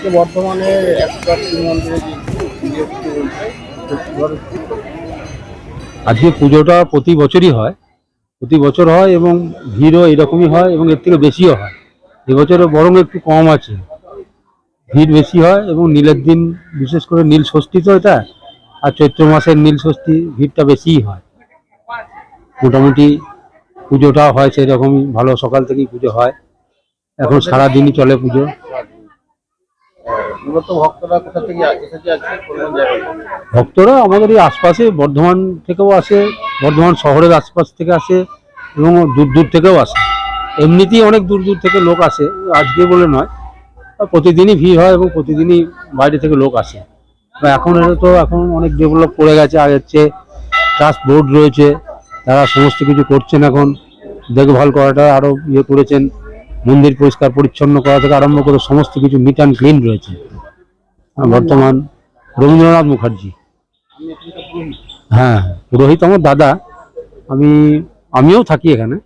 আজকে? আজকে পুজোটা প্রতি বছরই হয়, প্রতি বছর হয় এবং ভিড়ও এরকমই হয় এবং এর থেকে বেশিও হয়। এবছরে বরং একটু কম আছে। ভিড় বেশি হয় এবং নীলের দিন, বিশেষ করে নীল ষষ্ঠী তো এটা, আর চৈত্র মাসের নীল ষষ্ঠী ভিড়টা বেশিই হয়। মোটামুটি পুজোটা হয় সেরকমই, ভালো সকাল থেকেই পুজো হয়। এখন সারাদিনই চলে পুজো। ভক্তরা আমাদের এই আশপাশে বর্ধমান থেকেও আসে, বর্ধমান শহরের আশপাশ থেকে আসে এবং দূর দূর থেকেও আসে। এমনিতেই অনেক দূর দূর থেকে লোক আসে, আজকে বলে নয়। প্রতিদিনই ভিড় হয় এবং প্রতিদিনই বাইরে থেকে লোক আসে। এখন তো এখন অনেক ডেভেলপ করে গেছে আগের চেয়ে ট্রাস্ট বোর্ড রয়েছে, তারা সমস্ত কিছু করছেন এখন। দেখভাল করাটা আরও ইয়ে করেছেন, মন্দির পরিষ্কার পরিচ্ছন্ন করা থেকে আরম্ভ করে সমস্ত কিছু নিট অ্যান্ড ক্লিন রয়েছে। আর বর্তমান রবীন্দ্রনাথ মুখার্জি। হ্যাঁ পুরোহিত আমার দাদা। আমি আমিও থাকি এখানে।